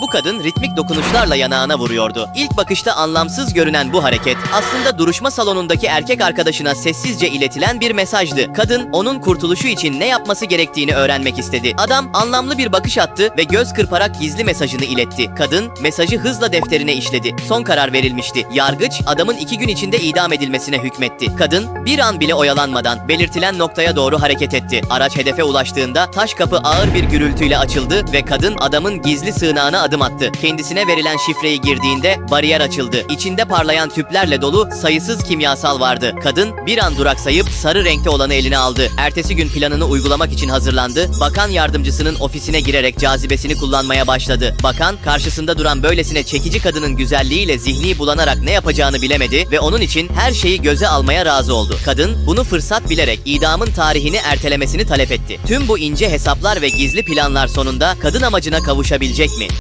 Bu kadın ritmik dokunuşlarla yanağına vuruyordu. İlk bakışta anlamsız görünen bu hareket aslında duruşma salonundaki erkek arkadaşına sessizce iletilen bir mesajdı. Kadın onun kurtuluşu için ne yapması gerektiğini öğrenmek istedi. Adam anlamlı bir bakış attı ve göz kırparak gizli mesajını iletti. Kadın mesajı hızla defterine işledi. Son karar verilmişti. Yargıç adamın iki gün içinde idam edilmesine hükmetti. Kadın bir an bile oyalanmadan belirtilen noktaya doğru hareket etti. Araç hedefe ulaştığında taş kapı ağır bir gürültüyle açıldı ve kadın adamın gizli sığınağına adım attı. Kendisine verilen şifreyi girdiğinde bariyer açıldı. İçinde parlayan tüplerle dolu sayısız kimyasal vardı. Kadın bir an duraksayıp sarı renkte olanı eline aldı. Ertesi gün planını uygulamak için hazırlandı. Bakan yardımcısının ofisine girerek cazibesini kullanmaya başladı. Bakan karşısında duran böylesine çekici kadının güzelliğiyle zihni bulanarak ne yapacağını bilemedi ve onun için her şeyi göze almaya razı oldu. Kadın bunu fırsat bilerek idamın tarihini ertelemesini talep etti. Tüm bu ince hesaplar ve gizli planlar sonunda kadın amacına kavuşabilecek mi?